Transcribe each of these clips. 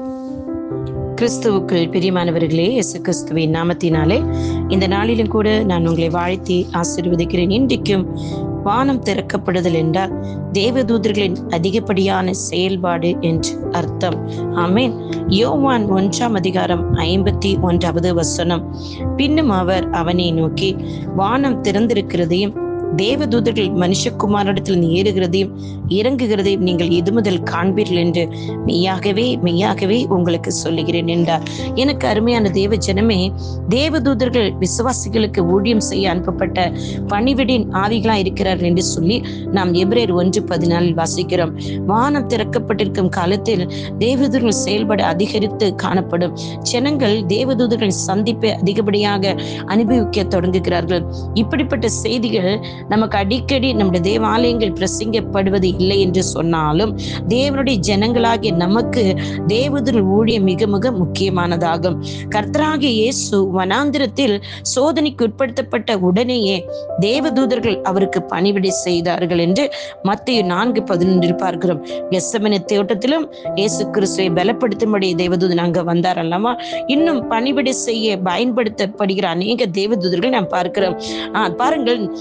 கிறிஸ்துவுக்குள் பிரியமானவர்களே இயேசு கிறிஸ்துவின் நாமத்தினாலே இந்த நாளிலும் கூட நான் உங்களை வாழ்த்தி ஆசிர்வதிக்கிறேன். இன்றைக்கும் வானம் திறக்கப்படுதல் என்றால் தேவதூதர்களின் அதிகப்படியான செயல்பாடு என்று அர்த்தம். ஆமேன். யோவான் ஒன்றாம் அதிகாரம் ஐம்பத்தி ஒன்றாவது வசனம். பின்னும் அவர் அவனை நோக்கி வானம் திறந்திருக்கிறதையும் தேவதூதர்கள் மனுஷகுமாரிடத்தில் ஏறுகிறதையும் இறங்குகிறதையும் நீங்கள் இது முதல் காண்பீர்கள் என்று மெய்யாகவே மெய்யாகவே உங்களுக்கு சொல்லுகிறேன் என்றார். எனக்கு அருமையான தேவ ஜனமே தேவதூதர்கள் விசுவாசிகளுக்கு ஊழியம் செய்ய அனுப்பப்பட்ட பணிவிடின் ஆவிகளா இருக்கிறார்கள் என்று சொல்லி நாம் எப்ரேர் ஒன்று பதினாலில் வாசிக்கிறோம். வானம் திறக்கப்பட்டிருக்கும் காலத்தில் தேவதூதர்கள் செயல்பட அதிகரித்து காணப்படும் ஜனங்கள் தேவதூதர்களின் சந்திப்பை அதிகப்படியாக அனுபவிக்க தொடங்குகிறார்கள். இப்படிப்பட்ட செய்திகள் நமக்கு அடிக்கடி நம்முடைய தேவாலயங்கள் பிரசங்கப்படுவது இல்லை என்று சொன்னாலும் தேவனுடைய ஜனங்களாகிய நமக்கு தேவதூர் ஊழியம் மிக மிக முக்கியமானதாகும். கர்த்தராகிய இயேசு வனாந்திரத்தில் சோதனைக்கு உட்படுத்தப்பட்ட உடனேயே தேவதூதர்கள் அவருக்கு பணிவிடை செய்தார்கள் என்று மத்திய நான்கு பதினொன்றில் பார்க்கிறோம். கெசமன தோட்டத்திலும் இயேசு கிறிஸ்துவை பலப்படுத்தும்படி தேவதூதன் அங்க வந்தார் அல்லவா? இன்னும் பணிவிடை செய்ய பயன்படுத்தப்படுகிற அநேக தேவதூதர்கள் நாம் பார்க்கிறோம். ஆஹ் பாருங்கள்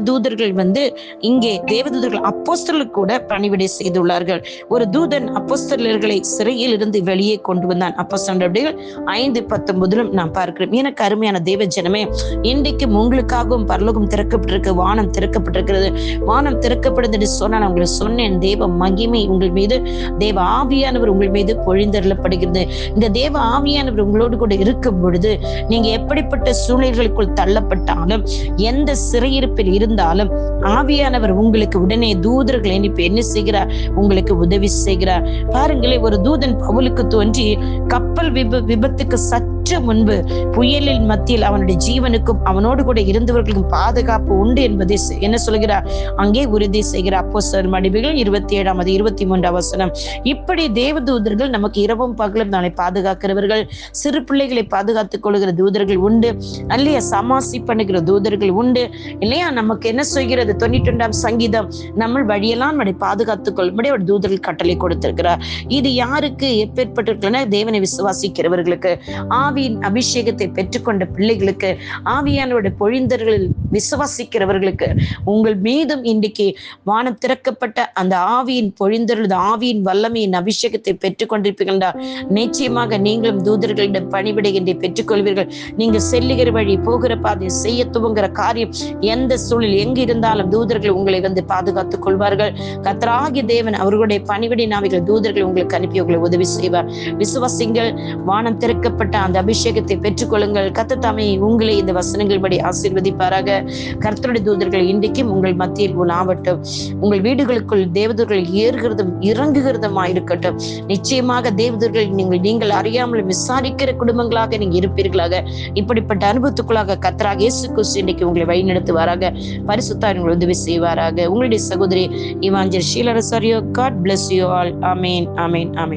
தேவதூதர்கள் வந்து இங்கே தேவதூதர்கள் அப்போஸ்தலுக்கு கூட பணிவிடை செய்துள்ளார்கள். ஒரு தூதன் அப்போஸ்தலர்களை சிறையில் இருந்து வெளியே கொண்டு வந்தான். அப்போஸ்தலர்கள் ஐந்து பத்தொன்பதிலும் நாம் பார்க்கிறோம். எனக்கு அருமையான தேவ ஜனமே இன்றைக்கும் உங்களுக்காகவும் பரலோகம் திறக்கப்பட்டிருக்கு வானம் திறக்கப்பட்டிருக்கிறது. வானம் திறக்கப்படுது என்று சொன்னால் நான் உங்களுக்கு சொன்னேன் தேவ மகிமை உங்கள் மீது தேவ ஆவியானவர் உங்கள் மீது பொழிந்தருளப்படுகிறது. இந்த தேவ ஆவியானவர் உங்களோடு கூட இருக்கும் பொழுது நீங்க எப்படிப்பட்ட சூழ்நிலைகளுக்குள் தள்ளப்பட்டாலும் எந்த சிறையிருப்பில் இருந்தாலும் ஆவியானவர் உங்களுக்கு உடனே தூதர்கள் அனுப்பி என்ன செய்கிறார்? உங்களுக்கு உதவி செய்கிறார். பாருங்களேன் ஒரு தூதன் பவுலுக்கு தோன்றி கப்பல் விப விபத்துக்கு சற்று முன்பு புயலின் மத்தியில் அவனுடைய ஜீவனுக்கும் அவனோடு கூட இருந்தவர்களுக்கும் பாதுகாப்பு உண்டு என்பதை என்ன சொல்கிறார்? அங்கே உறுதி செய்கிறார். அப்போ சார் மடிவுகள் இருபத்தி ஏழாம் அது இருபத்தி மூன்றாம் வசனம். இப்படி தேவதூதர்கள் நமக்கு இரவும் பகலும் நாளை பாதுகாக்கிறவர்கள். சிறு பிள்ளைகளை பாதுகாத்துக் கொள்கிற தூதர்கள் உண்டு. அல்லையா சமாசி பண்ணுகிற தூதர்கள் உண்டு. இல்லையா? நமக்கு என்ன சொல்கிறது? தொண்ணூற்றி ரெண்டாம் சங்கீதம் நம்ம வழியெல்லாம் நம்மை பாதுகாத்துக் கொள்ளும்படி அவர் தூதர்கள் கட்டளை கொடுத்திருக்கிறார். இது யாருக்கு எப்பேற்பட்டிருக்குன்னா தேவனை விசுவாசிக்கிறவர்களுக்கு. ஆவியின் அபிஷேகத்தை பெற்றுக்கொண்ட பிள்ளைகளுக்கு ஆவியானோட பொழிந்தர்களில் விசுவாசிக்கிறவர்களுக்கு உங்கள் மீதும் இன்றைக்கு வானம் திறக்கப்பட்ட அந்த ஆவியின் பொழிந்தர்கள் ஆவியின் வல்லமையின் அபிஷேகத்தை பெற்றுக்கொண்டிருப்பீர்களா நிச்சயமாக நீங்களும் தூதர்களிடம் பணிவிடைகின்ற பெற்றுக்கொள்வீர்கள். நீங்கள் செல்லுகிற வழி போகிற பாதை செய்ய துவங்குற காரியம் எந்த நீங்கள் எங்கு இருந்தாலும் தூதர்கள் உங்களை வந்து பாதுகாத்துக் கொள்வார்கள். கத்தராகி தேவன் அவர்களுடைய பணிவிடை நாவிகள் தூதர்கள் உங்களுக்கு அனுப்பி உங்களை உதவி செய்வார். விசுவாசிங்கள் வானம் திறக்கப்பட்ட அந்த அபிஷேகத்தை பெற்றுக்கொள்ளுங்கள். கத்தத்தாமை உங்களை இந்த வசனங்கள் படி ஆசீர்வதிப்பாராக. கர்த்தருடைய தூதர்கள் இன்றைக்கும் உங்கள் மத்தியில் உலாவட்டும். உங்கள் வீடுகளுக்குள் தேவதூர்கள் ஏறுகிறதும் இறங்குகிறதுமா இருக்கட்டும் நிச்சயமாக தேவதூர்கள் நீங்கள் நீங்கள் அறியாமல் விசாரிக்கிற குடும்பங்களாக நீங்க இருப்பீர்களாக. இப்படிப்பட்ட அனுபவத்துக்குள்ளாக கத்தராக இயேசு கிறிஸ்து இன்னைக்கு உங்களை வழிநடத்துவாராக. பரிசுத்தார் உதவி செய்வாராக. உங்களுடைய சகோதரி evangel ஷீலரசாரியோ God bless you all amen amen amen